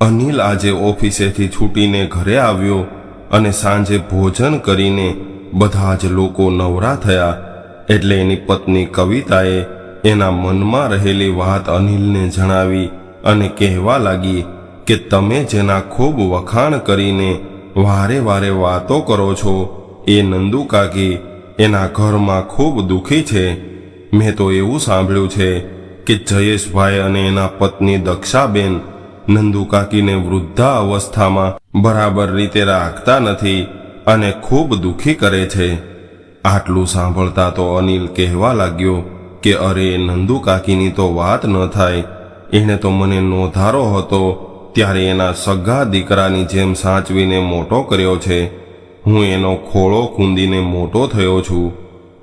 અનિલ આજે ઓફિસેથી છૂટીને ઘરે આવ્યો અને સાંજે ભોજન કરીને બધા જ લોકો નવરા થયા. એટલે એની પત્ની કવિતાએ એના મનમાં રહેલી વાત અનિલને જણાવી અને કહેવા લાગી કે તમે જેના ખૂબ વખાણ કરીને વારે વારે વાતો કરો છો, એ નંદુ કાકી એના ઘરમાં ખૂબ દુઃખી છે. મેં તો એવું સાંભળ્યું છે કે જયેશભાઈ અને એના પત્ની દક્ષાબેન નંદુ કાકીને વૃદ્ધા અવસ્થામાં બરાબર રીતે રાખતા નથી અને ખૂબ દુઃખી કરે છે. આટલું સાંભળતા તો અનિલ કહેવા લાગ્યો કે અરે નંદુ કાકીની તો વાત ન થાય. એણે તો મને નોંધારો હતો ત્યારે એના સગા દીકરાની જેમ સાચવીને મોટો કર્યો છે. હું એનો ખોળો ખૂંદીને મોટો થયો છું.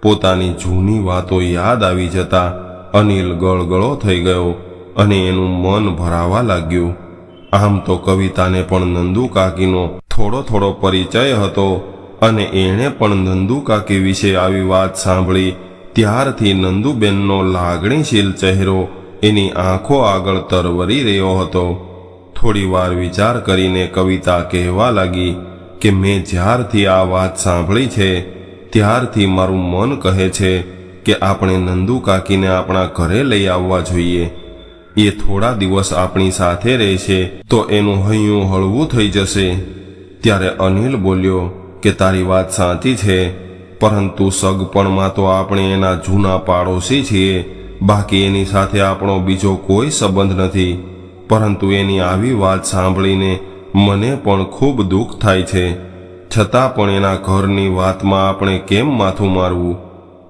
પોતાની જૂની વાતો યાદ આવી જતા અનિલ ગળગળો થઈ ગયો. અને એનું મન ભરાવા લાગ્યું. આમ તો કવિતાને પણ નંદુ કાકીનો થોડો થોડો પરિચય હતો અને એણે પણ નંદુ કાકી વિશે આવી વાત સાંભળી. ત્યારથી નંદુબેનનો લાગણીશીલ ચહેરો એની આંખો આગળ તરવરી રહ્યો હતો. થોડી વાર વિચાર કરીને કવિતા કહેવા લાગી કે મેં જ્યારથી આ વાત સાંભળી છે, ત્યારથી મારું મન કહે છે કે આપણે નંદુ કાકીને આપણા ઘરે લઈ આવવા જોઈએ. એ થોડા દિવસ આપણી સાથે રહેશે, તો એનું હૈયું હળવું થઈ જશે. ત્યારે અનિલ બોલ્યો કે તારી વાત સાચી છે, પરંતુ સગપણમાં તો આપણે એના જૂના પાડોશી છીએ, બાકી એની સાથે આપણો બીજો કોઈ સંબંધ નથી. પરંતુ એની આવી વાત સાંભળીને મને પણ ખૂબ દુઃખ થાય છે. છતાં પણ એના ઘરની વાતમાં આપણે કેમ માથું મારવું?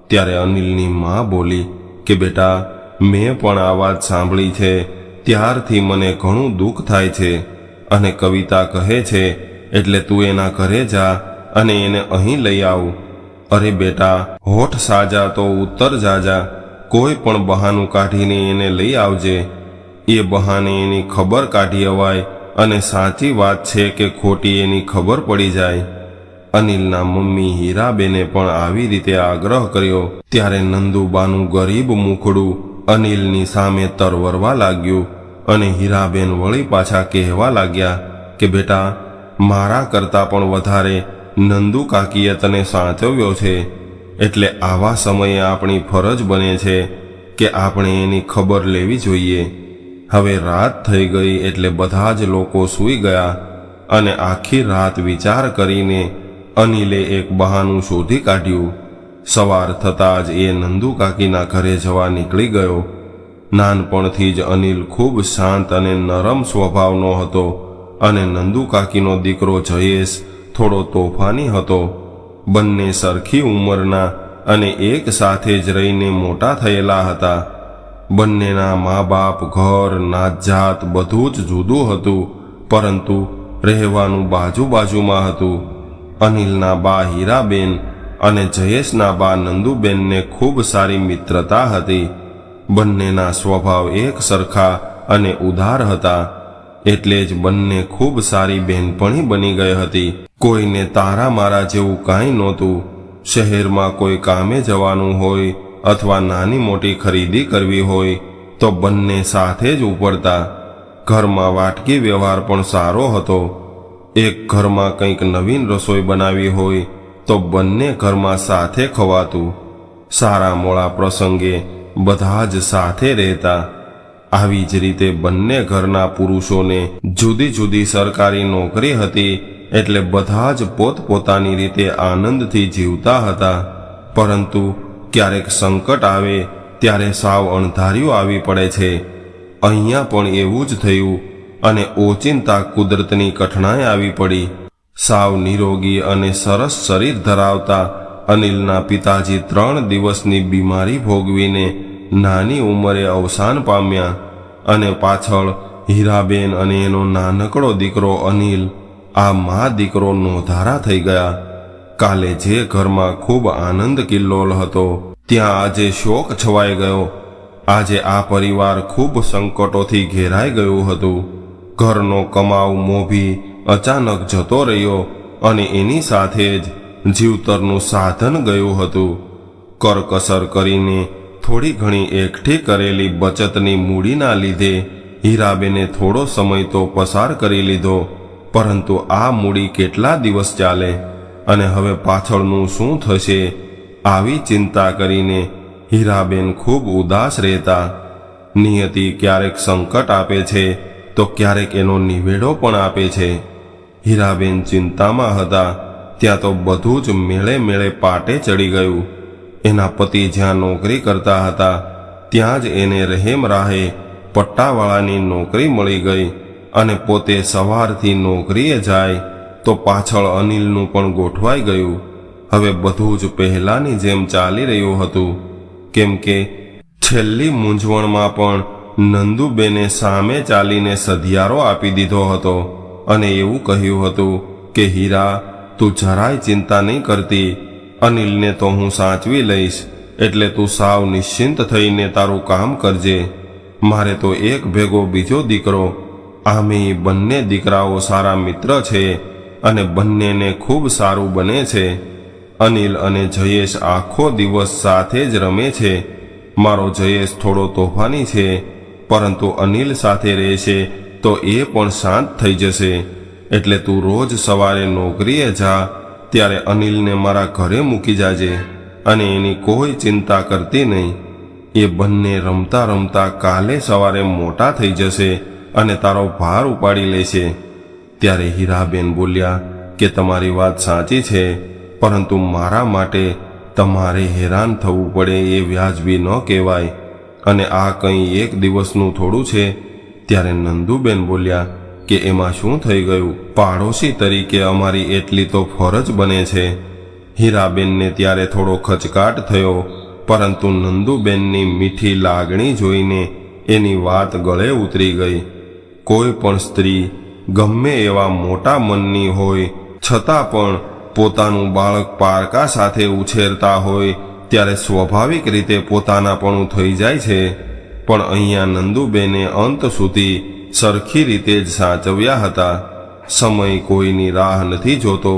ત્યારે અનિલની મા બોલી કે બેટા મેં પણ આ વાત સાંભળી છે, ત્યારથી મને ઘણું દુઃખ થાય છે. અને કવિતા કહે છે, એટલે તું એના ઘરે જા અને એને અહીં લઈ આવ. અરે બેટા, હોઠ સાજા તો ઉત્તર જાજા. કોઈ પણ બહાનું કાઢીને એને લઈ આવજે. એ બહાને એની ખબર કાઢી અવાય અને સાચી વાત છે કે ખોટી એની ખબર પડી જાય. અનિલના મમ્મી હીરાબેને પણ આવી રીતે આગ્રહ કર્યો. ત્યારે નંદુબાનું ગરીબ મુખડું અનિલની સામે તરવરવા લાગ્યું અને હીરાબેન વળી પાછા કહેવા લાગ્યા કે, બેટા, મારા કરતાં પણ વધારે નંદુ કાકીએ તને સાચવ્યો છે. એટલે આવા સમયે આપણી ફરજ બને છે કે આપણે એની ખબર લેવી જોઈએ. હવે રાત થઈ ગઈ એટલે બધા જ લોકો સૂઈ ગયા અને આખી રાત વિચાર કરીને અનિલે એક બહાનું શોધી કાઢ્યું. સવાર થતાં જ એ નંદુ કાકીના ઘરે જવા નીકળી ગયો. નાનપણથી જ અનિલ ખૂબ શાંત અને નરમ સ્વભાવનો હતો અને નંદુ કાકીનો દીકરો જયેશ થોડો તોફાની હતો. બંને સરખી ઉંમરના અને એક સાથે જ રહીને મોટા થયેલા હતા. બંનેના મા બાપ ઘર, નાતજાત બધું જ જુદું હતું, પરંતુ રહેવાનું બાજુ બાજુમાં હતું. અનિલના બા હીરાબેન અને જયેશના બા નંદુબેનને ખૂબ સારી મિત્રતા હતી. બંનેના સ્વભાવ એક સરખા અને ઉદાર હતા. એટલે જ બંને ખૂબ સારી બહેનપણી બની ગઈ હતી. કોઈને તારા મારા જેવું કાંઈ નહોતું. શહેરમાં કોઈ કામે જવાનું હોય અથવા નાની મોટી ખરીદી કરવી હોય તો બંને સાથે જ ઉપડતા. ઘરમાં વાટકી વ્યવહાર પણ સારો હતો. એક ઘરમાં કંઈક નવીન રસોઈ બનાવી હોય તો બંને ઘરમાં સાથે ખવાતું. સારા મોળા પ્રસંગે બધા જ સાથે રહેતા. આવી જ રીતે બંને ઘરના પુરુષોને જુદી જુદી સરકારી નોકરી હતી એટલે બધા જ પોતપોતાની રીતે આનંદથી જીવતા હતા. પરંતુ ક્યારેક સંકટ આવે ત્યારે સાવ અણધાર્યું આવી પડે છે. અહીંયા પણ એવું જ થયું અને ઓચિંતા કુદરતની કઠણાઈ આવી પડી. સાવ નિરોગી અને સરસ શરીર ધરાવતા અનિલના પિતાજી ત્રણ દિવસની બીમારી ભોગવીને નાની ઉંમરે અવસાન પામ્યા અને પાછળ હીરાબેન અને એનો નાનકડો દીકરો અનિલ આ મા દીકરો નોધારા થઈ ગયા. કાલે જે ઘરમાં ખૂબ આનંદ કિલ્લોલ હતો, ત્યાં આજે શોક છવાઈ ગયો. આજે આ પરિવાર ખૂબ સંકટોથી ઘેરાઈ ગયું હતું. ઘરનો કમાવ મોભી અચાનક જતો રહ્યો અને એની સાથે જ જીવતરનું સાધન ગયું હતું. કરકસર કરીને થોડી ઘણી એકઠી કરેલી બચતની મૂડીના લીધે હીરાબેને થોડો સમય તો પસાર કરી લીધો, પરંતુ આ મૂડી કેટલા દિવસ ચાલે અને હવે પાછળનું શું થશે આવી ચિંતા કરીને હીરાબેન ખૂબ ઉદાસ રહેતા. નિયતિ ક્યારેક સંકટ આપે છે તો ક્યારેક એનો નિવેડો પણ આપે છે. હીરાબેન ચિંતામાં હતા. ત્યાં તો બધું જ મેળે મેળે પાટે ચડી ગયું. એના પતિ જ્યાં નોકરી કરતા હતા, ત્યાં જ એને રહેમ રાહે પટ્ટાવાળાની નોકરી મળી ગઈ અને પોતે સવારથી નોકરીએ જાય તો પાછળ અનિલનું પણ ગોઠવાઈ ગયું. હવે બધું જ પહેલાની જેમ ચાલી રહ્યું હતું. કેમ કે છેલ્લી મૂંઝવણમાં પણ નંદુબેને સામે ચાલીને સધિયારો આપી દીધો હતો. અને એવું કહ્યું હતું કે, હીરા, તું જરાય ચિંતા નહીં કરતી, અનિલને તો હું સાચવી લઈશ, એટલે તું સાવ નિશ્ચિંત થઈને તારું કામ કરજે. મારે તો એક ભેગો બીજો દીકરો, આમે બંને દીકરાઓ સારા મિત્ર છે અને બંનેને ખૂબ સારું બને છે. અનિલ અને જયેશ આખો દિવસ સાથે જ રમે છે. મારો જયેશ થોડો તોફાની છે, પરંતુ અનિલ સાથે રહેશે તો એ પણ શાંત થઈ જશે. એટલે તું રોજ સવારે નોકરીએ જા, ત્યારે અનિલને મારા ઘરે મૂકી જાજે અને એની કોઈ ચિંતા કરતી નહીં. એ બંને રમતા રમતા કાલે સવારે મોટા થઈ જશે અને તારો ભાર ઉપાડી લેશે. ત્યારે હીરાબેન બોલ્યા કે તમારી વાત સાચી છે, પરંતુ મારા માટે તમારે હેરાન થવું પડે એ વ્યાજબી ન કહેવાય. અને આ કંઈ એક દિવસનું થોડું છે. ત્યારે નંદુબેન બોલ્યા કે એમાં શું થઈ ગયું? પાડોશી તરીકે અમારી એટલી તો ફરજ બને છે. હીરાબેનને ત્યારે થોડો ખચકાટ થયો, પરંતુ નંદુબેનની મીઠી લાગણી જોઈને એની વાત ગળે ઉતરી ગઈ. કોઈ પણ સ્ત્રી ગમે એવા મોટા મનની હોય, છતાં પણ પોતાનું બાળક પારકા સાથે ઉછેરતા હોય, ત્યારે સ્વાભાવિક રીતે પોતાનાપણું થઈ જાય છે. પણ અહીંયા નંદુબેને અંત સુધી સરખી રીતે જ સાચવ્યા હતા. સમય કોઈની રાહ નથી જોતો,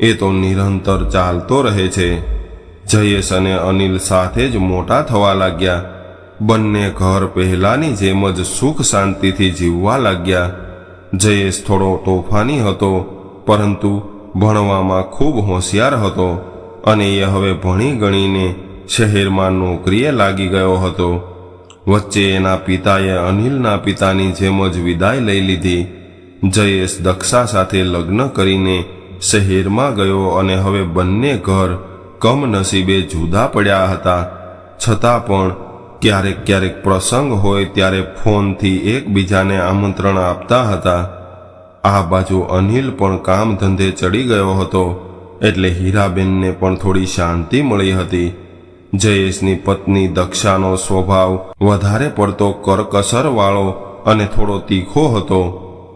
એ તો નિરંતર ચાલતો રહે છે. જયેશ અને અનિલ સાથે જ મોટા થવા લાગ્યા. બંને ઘર પહેલાની જેમ જ સુખ શાંતિથી જીવવા લાગ્યા. જયેશ થોડો તોફાની હતો, પરંતુ ભણવામાં ખૂબ હોશિયાર હતો અને એ હવે ભણી ગણીને શહેરમાં નોકરીએ લાગી ગયો હતો. વચ્ચે એના પિતાએ અનિલના પિતાની જેમ જ વિદાય લઈ લીધી. જયેશ દક્ષા સાથે લગ્ન કરીને શહેરમાં ગયો અને હવે બંને ઘર કમનસીબે જુદા પડ્યા હતા. છતાં પણ ક્યારેક ક્યારેક પ્રસંગ હોય ત્યારે ફોનથી એકબીજાને આમંત્રણ આપતા હતા. આ બાજુ અનિલ પણ કામ ધંધે ચડી ગયો હતો, એટલે હીરાબેનને પણ થોડી શાંતિ મળી હતી. જયેશની પત્ની દક્ષાનો સ્વભાવ વધારે પડતો કરકસરવાળો અને થોડો તીખો હતો.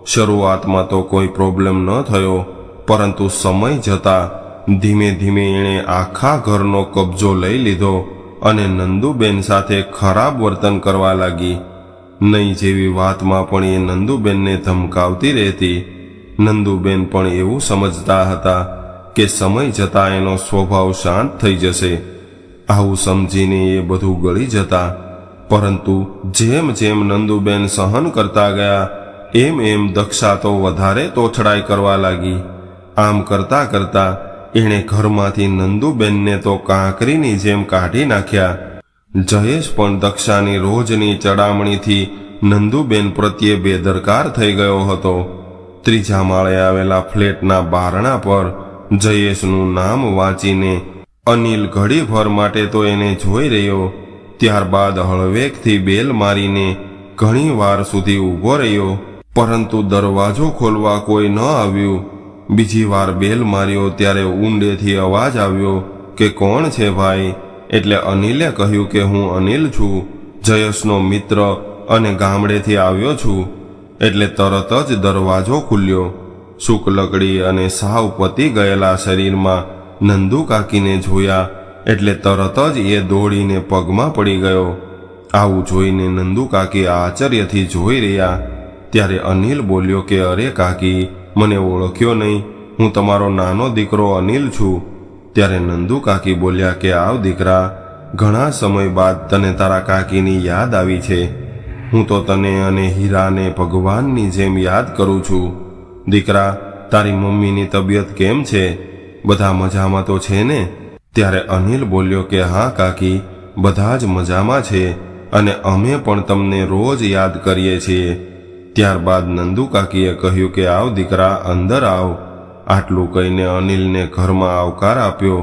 શરૂઆતમાં તો કોઈ પ્રોબ્લેમ ન થયો, પરંતુ સમય જતાં ધીમે ધીમે એણે આખા ઘરનો કબજો લઈ લીધો અને નંદુબેન સાથે ખરાબ વર્તન કરવા લાગી. નહીં જેવી વાતમાં પણ એ નંદુબેનને ધમકાવતી રહેતી. નંદુબેન પણ એવું સમજતા હતા કે સમય જતાં એનો સ્વભાવ શાંત થઈ જશે. આવું સમજીને એ બધું ગળી જતા. પરંતુ જેમ જેમ નંદુબેન સહન કરતા ગયા, એમ એમ દક્ષા તો વધારે તોછડાઈ કરવા લાગી. આમ કરતા કરતા એણે ઘરમાંથી નંદુબેનને તો કાંકરીની જેમ કાઢી નાખ્યા. જયેશ પણ દક્ષાની રોજની ચડામણીથી નંદુબેન પ્રત્યે બેદરકાર થઈ ગયો હતો. ત્રીજા માળે આવેલા ફ્લેટના બારણા પર જયેશનું નામ વાંચીને અનિલ ઘડીભર માટે તો એને જોઈ રહ્યો, ત્યારબાદ હળવેકથી બેલ મારીને ઘણી વાર સુધી ઊભો રહ્યો, પરંતુ દરવાજો ખોલવા કોઈ ન આવ્યું. બીજી વાર બેલ માર્યો ત્યારે ઊંડેથી અવાજ આવ્યો કે, કોણ છે ભાઈ? એટલે અનિલે કહ્યું કે, હું અનિલ છું, જયેશનો મિત્ર અને ગામડેથી આવ્યો છું. એટલે તરત જ દરવાજો ખુલ્યો. શુક્લકડી અને સાવ પતી ગયેલા શરીરમાં નંદુ કાકીને જોયા એટલે તરત જ એ દોડીને પગમાં પડી ગયો. આવું જોઈને નંદુ કાકી આશ્ચર્યથી જોઈ રહ્યા. ત્યારે અનિલ બોલ્યો કે, અરે કાકી, મને ઓળખ્યો નહીં. હું તમારો નાનો દીકરો અનિલ છું. ત્યારે નંદુ કાકી બોલ્યા કે, આવ દીકરા, ઘણા સમય બાદ તને તારા કાકીની યાદ આવી છે. હું તો તને અને હીરાને ભગવાનની જેમ યાદ કરું છું. દીકરા, તારી મમ્મીની તબિયત કેમ છે? બધા મજામાં તો છે ને? ત્યારે અનિલ બોલ્યો કે, હા, કાકી, બધા જ મજામાં છે અને અમે પણ તમને રોજ યાદ કરીએ છીએ. ત્યારબાદ નંદુ કાકીએ કહ્યું કે, આવ દીકરા, અંદર આવ. આટલું કહીને અનિલને ઘરમાં આવકાર આપ્યો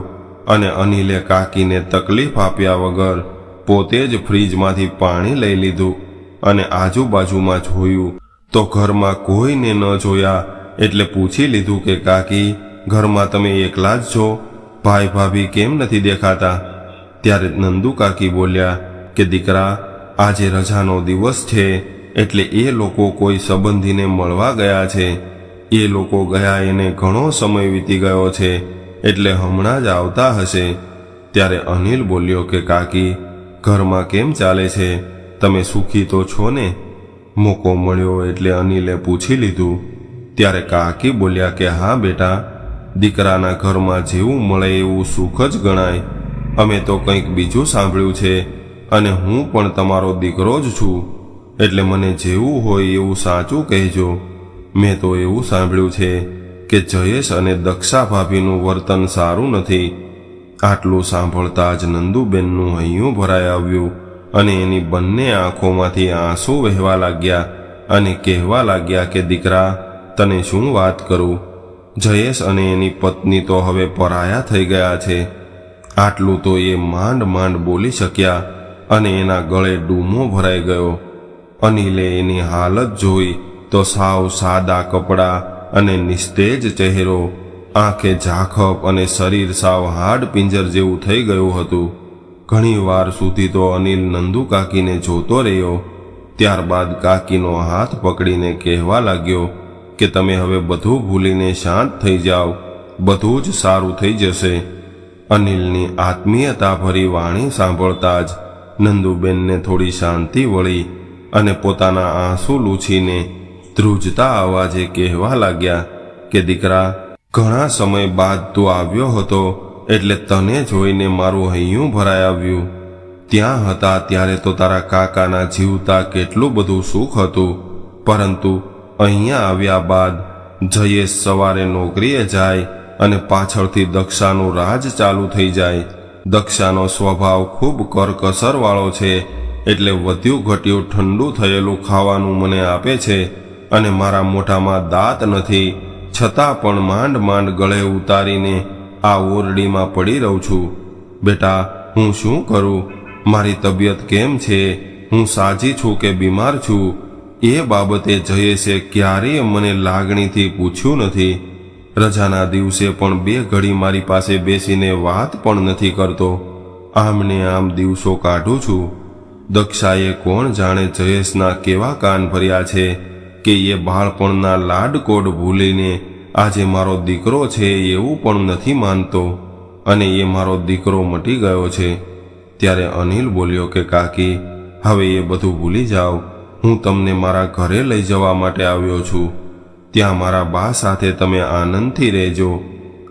અને અનિલે કાકીને તકલીફ આપ્યા વગર પોતે જ ફ્રીજમાંથી પાણી લઈ લીધું અને આજુબાજુમાં જોયું તો ઘરમાં કોઈને ન જોયા એટલે પૂછી લીધું કે, કાકી ઘરમાં તમે એકલા જ છો? ભાઈ ભાભી કેમ નથી દેખાતા? ત્યારે નંદુ કાકી બોલ્યા કે, દીકરા, આજે રજાનો દિવસ છે, એટલે એ લોકો કોઈ સંબંધીને મળવા ગયા છે. એ લોકો ગયા એને ઘણો સમય વીતી ગયો છે, એટલે હમણાં જ આવતા હશે. ત્યારે અનિલ બોલ્યો કે, કાકી, ઘરમાં કેમ ચાલે છે? તમે સુખી તો છો ને? મોકો મળ્યો એટલે અનિલે પૂછી લીધું. ત્યારે કાકી બોલ્યા કે, હા બેટા દીકરાના ઘરમાં જેવું મળે એવું સુખ જ ગણાય. અમે તો કંઈક બીજું સાંભળ્યું છે અને હું પણ તમારો દીકરો જ છું. એટલે મને જેવું હોય એવું સાચું કહેજો. મેં તો એવું સાંભળ્યું છે કે જયેશ અને દક્ષા ભાભીનું વર્તન સારું નથી. આટલું સાંભળતા જ નંદુબેનનું હૈયું ભરાઈ આવ્યું અને એની બંને આંખોમાંથી આંસુ વહેવા લાગ્યા અને કહેવા લાગ્યા કે, દીકરા, તને શું વાત કરું? જયેશ અને એની પત્ની તો હવે પરાયા થઈ ગયા છે. આટલું તો એ માંડ માંડ બોલી શક્યા અને એના ગળે ડૂમો ભરાઈ ગયો. અનિલે એની હાલત જોઈ તો સાવ સાદા કપડાં અને નિસ્તેજ ચહેરો, આંખે ઝાખપ અને શરીર સાવ હાડ પિંજર જેવું થઈ ગયું હતું. ઘણી વાર સુધી તો અનિલ નંદુ કાકીને જોતો રહ્યો. ત્યારબાદ કાકીનો હાથ પકડીને કહેવા લાગ્યો કે તમે હવે બધું ભૂલીને શાંત થઈ જાઓ. બધું જ સારું થઈ જશે. અનિલની આત્મીયતાભરી વાણી સાંભળતા જ નંદુબેનને થોડી શાંતિ વળી અને પોતાના આંસુ લૂછીને ધ્રુજતા અવાજે કહેવા લાગ્યા કે, દીકરા, ઘણા સમય બાદ તું આવ્યો હતો એટલે તને જોઈને મારું હૈયું ભરાઈ આવ્યું. ત્યાં હતા ત્યારે તો તારા કાકાના જીવતા કેટલું બધું સુખ હતું. પરંતુ અહીંયા આવ્યા બાદ જયેશ સવારે નોકરીએ જાય અને પાછળથી દક્ષાનું રાજ ચાલુ થઈ જાય. દક્ષાનો સ્વભાવ ખૂબ કરકસરવાળો છે, એટલે વધ્યું ઘટ્યું ઠંડુ થયેલું ખાવાનું મને આપે છે અને મારા મોઢામાં દાંત નથી, છતાં પણ માંડ માંડ ગળે ઉતારીને આ ઓરડીમાં પડી રહું છું. બેટા, હું શું કરું? મારી તબિયત કેમ છે? હું સાજી છું કે બીમાર છું? એ બાબતે જયેશે ક્યારેય મને લાગણીથી પૂછ્યું નથી. રજાના દિવસે પણ બે ઘડી મારી પાસે બેસીને વાત પણ નથી કરતો. આમને આમ દિવસો કાઢું છું. દક્ષાએ કોણ જાણે જયેશના કેવા કાન ભર્યા છે કે એ બાળપણના લાડકોડ ભૂલીને આજે મારો દીકરો છે એવું પણ નથી માનતો. અને એ મારો દીકરો મટી ગયો છે. ત્યારે અનિલ બોલ્યો કે કાકી, હવે એ બધું ભૂલી જાઓ. હું તમને મારા ઘરે લઈ જવા માટે આવ્યો છું. ત્યાં મારા બા સાથે તમે આનંદથી રહેજો.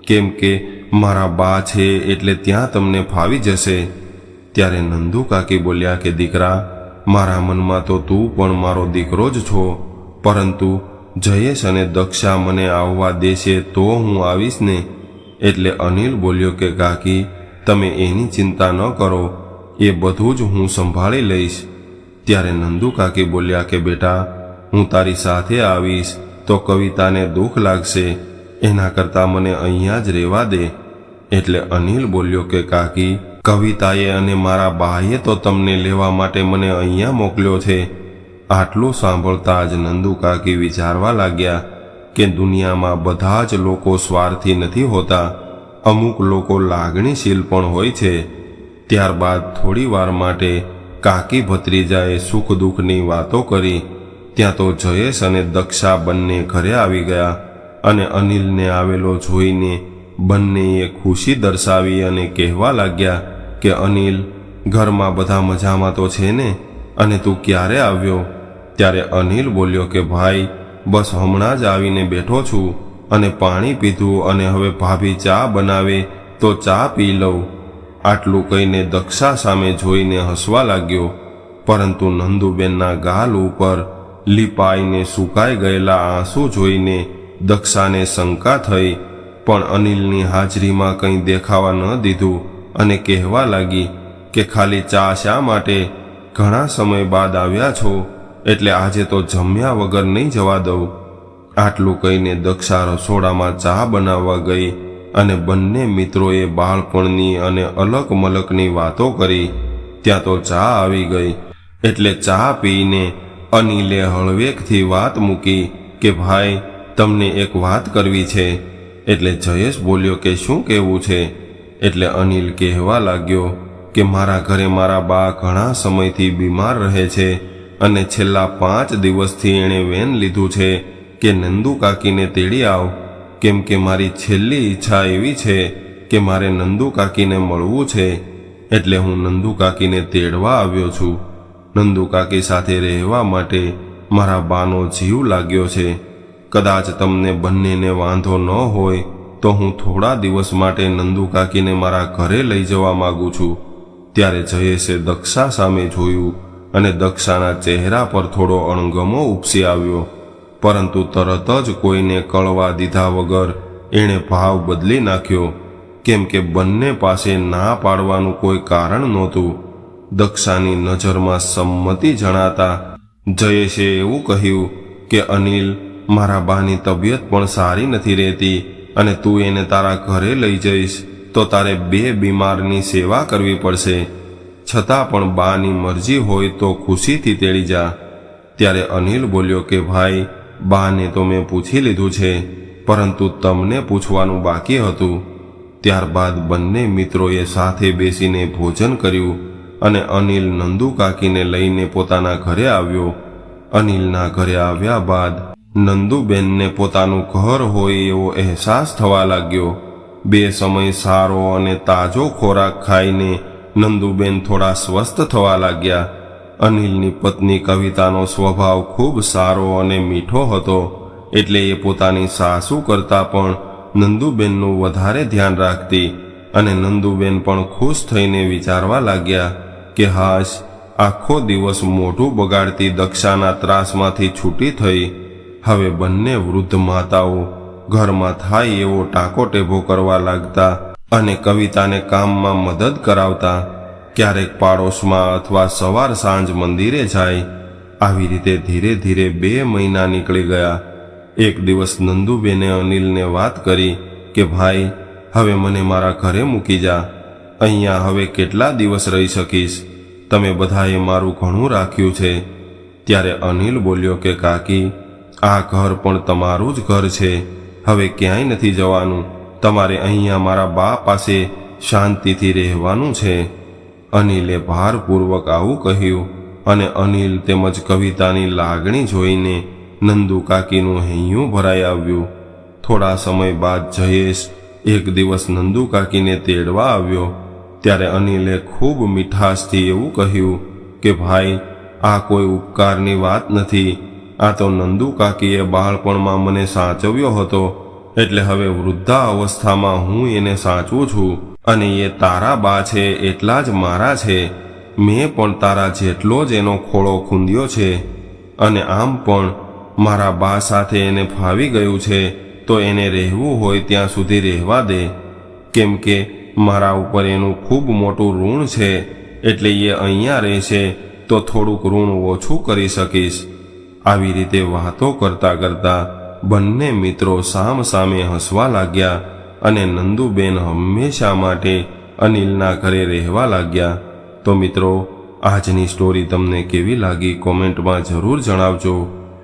કેમ કે મારા બા છે એટલે ત્યાં તમને ફાવી જશે. ત્યારે નંદુ કાકી બોલ્યા કે, દીકરા, મારા મનમાં તો તું પણ મારો દીકરો જ છો. પરંતુ જયેશ અને દક્ષા મને આવવા દેશે તો હું આવીશ ને. એટલે અનિલ બોલ્યો કે, કાકી, તમે એની ચિંતા ન કરો. એ બધું જ હું સંભાળી લઈશ. ત્યારે નંદુ કાકી બોલ્યા કે, બેટા, હું તારી સાથે આવીશ, તો કવિતાને દુઃખ લાગશે. એના કરતાં મને અહીંયા જ રહેવા દે. એટલે અનિલ બોલ્યો કે, કાકી, કવિતાએ અને મારા બાએ તો તમને લેવા માટે મને અહીંયા મોકલ્યો છે. આટલું સાંભળતા જ નંદુ કાકી વિચારવા લાગ્યા કે, દુનિયામાં બધા જ લોકો સ્વાર્થી નથી હોતા. અમુક લોકો લાગણીશીલ પણ હોય છે. ત્યારબાદ થોડી વાર માટે કાકી ભત્રીજાએ સુખ દુઃખની વાતો કરી. ત્યાં તો જયેશ અને દક્ષા બંને ઘરે આવી ગયા અને અનિલને આવેલો જોઈને બંનેએ ખુશી દર્શાવી અને કહેવા લાગ્યા કે, અનિલ, ઘરમાં બધા મજામાં તો છે ને? અને તું ક્યારે આવ્યો? ત્યારે અનિલ બોલ્યો કે, ભાઈ, બસ હમણાં જ આવીને બેઠો છું અને પાણી પીધું અને હવે ભાભી ચા બનાવે તો ચા પી લઉં. આટલું કહીને દક્ષા સામે જોઈને હસવા લાગ્યો, પરંતુ નંદુબેનના ગાલ ઉપર લીપાઈને સુકાઈ ગયેલા આંસુ જોઈને દક્ષાને શંકા થઈ, પણ અનિલની હાજરીમાં કંઈ દેખાવા ન દીધું અને કહેવા લાગી કે ખાલી ચા શા માટે? ઘણા સમય બાદ આવ્યા છો, એટલે આજે તો જમ્યા વગર નહીં જવા દઉં. આટલું કહીને દક્ષા રસોડામાં ચા બનાવવા ગઈ અને બંને મિત્રોએ બાળપણની અને અલગ મલકની વાતો કરી. ત્યાં તો ચા આવી ગઈ. એટલે ચા પીને અનિલે હળવેકથી વાત મૂકી કે, ભાઈ, તમને એક વાત કરવી છે. એટલે જયેશ બોલ્યો કે, શું કહેવું છે? એટલે અનિલ કહેવા લાગ્યો કે, મારા ઘરે મારા બા ઘણા સમયથી બીમાર રહે છે અને છેલ્લા પાંચ દિવસથી એણે વેન લીધું છે કે, નંદુ કાકીને તેડી આવ. કેમ કે મારી છેલ્લી ઈચ્છા એવી છે કે મારે નંદુ કાકીને મળવું છે. એટલે હું નંદુ કાકીને તેડવા આવ્યો છું. નંદુ કાકી સાથે રહેવા માટે મારા બાનો જીવ લાગ્યો છે. કદાચ તમને બંનેને વાંધો ન હોય તો હું થોડા દિવસ માટે નંદુ કાકીને મારા ઘરે લઈ જવા માગું છું. ત્યારે જયેશે દક્ષા સામે જોયું અને દક્ષાના ચહેરા પર થોડો અણગમો ઉપસી આવ્યો. પરંતુ તરત જ કોઈને કળવા દીધા વગર એણે ભાવ બદલી નાખ્યો. કેમ કે બંને પાસે ના પાડવાનું કોઈ કારણ નહોતું. દક્ષાની નજરમાં સંમતિ જણાતા જયેશે એવું કહ્યું કે, અનિલ, મારા બાની તબિયત પણ સારી નથી રહેતી અને તું એને તારા ઘરે લઈ જઈશ તો તારે બે બીમારની સેવા કરવી પડશે. છતાં પણ બાની મરજી હોય તો ખુશીથી તેડી જા. ત્યારે અનિલ બોલ્યો કે, ભાઈ બાને તો મેં પૂછી લીધું છે, પરંતુ તમને પૂછવાનું બાકી હતું. ત્યારબાદ બંને મિત્રોએ સાથે બેસીને ભોજન કર્યું અને અનિલ નંદુ કાકીને લઈને પોતાના ઘરે આવ્યો. અનિલના ઘરે આવ્યા બાદ નંદુબેનને પોતાનું ઘર હોય એવો અહેસાસ થવા લાગ્યો. બે સમય સારો અને તાજો ખોરાક ખાઈને નંદુબેન થોડા સ્વસ્થ થવા લાગ્યા. અનિલની પત્ની કવિતાનો સ્વભાવ ખૂબ સારો અને મીઠો હતો. એટલે એ પોતાની સાસુ કરતાં પણ નંદુબેનનું વધારે ધ્યાન રાખતી અને નંદુબેન પણ ખુશ થઈને વિચારવા લાગ્યા કે હાશ, આખો દિવસ મોઢું બગાડતી દક્ષાના ત્રાસમાંથી છૂટી થઈ. હવે બંને વૃદ્ધ માતાઓ ઘરમાં થાય એવો ટાંકો ટેભો કરવા લાગતા અને કવિતાને કામમાં મદદ કરાવતા ક્યારેક પાડોશમાં અથવા સવાર સાંજ મંદિરે જાય, આવી રીતે ધીરે ધીરે બે મહિના નીકળી ગયા. એક દિવસ નંદુબેને અનિલને વાત કરી કે, ભાઈ, હવે મને મારા ઘરે મૂકી જા. અહીંયા હવે કેટલા દિવસ રહી શકીશ? તમે બધાએ મારું ઘણું રાખ્યું છે. ત્યારે અનિલ બોલ્યો કે, કાકી, આ ઘર પણ તમારું જ ઘર છે. હવે ક્યાંય નથી જવાનું. તમારે અહીંયા મારા બા પાસે શાંતિથી રહેવાનું છે. અનિલે ભારપૂર્વક આવું કહ્યું અને અનિલ તેમજ કવિતાની લાગણી જોઈને નંદુ કાકીનું હૈયું ભરાઈ આવ્યું. થોડા સમય બાદ જયેશ એક દિવસ નંદુ કાકીને તેડવા આવ્યો. ત્યારે અનિલે ખૂબ મીઠાશથી એવું કહ્યું કે, ભાઈ, આ કોઈ ઉપકારની વાત નથી. આ તો નંદુ કાકીએ બાળપણમાં મને સાચવ્યો હતો. એટલે હવે વૃદ્ધા અવસ્થામાં હું એને સાચવું છું. અને એ તારા બા છે એટલા જ મારા છે. મેં પણ તારા જેટલો જ એનો ખોળો ખૂંદ્યો છે. અને આમ પણ મારા બા સાથે એને ફાવી ગયું છે, તો એને રહેવું હોય ત્યાં સુધી રહેવા દે. કેમ કે મારા ઉપર એનું ખૂબ મોટું ઋણ છે, એટલે એ અહીંયા રહેશે, તો થોડુંક ઋણ ઓછું કરી શકીશ. આવી રીતે વાતો કરતા કરતા બંને મિત્રો સામ સામે હસવા લાગ્યા. અને નંદુબેન હંમેશા માટે અનિલના ઘરે રહેવા લાગ્યા. તો મિત્રો, આજની સ્ટોરી તમને કેવી લાગી કોમેન્ટમાં જરૂર જણાવજો.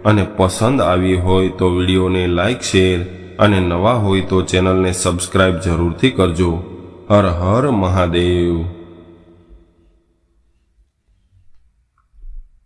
અને પસંદ આવી હોય તો વિડીયોને લાઇક શેર અને નવા હોય તો ચેનલને સબસ્ક્રાઇબ જરૂરથી કરજો. હર હર મહાદેવ.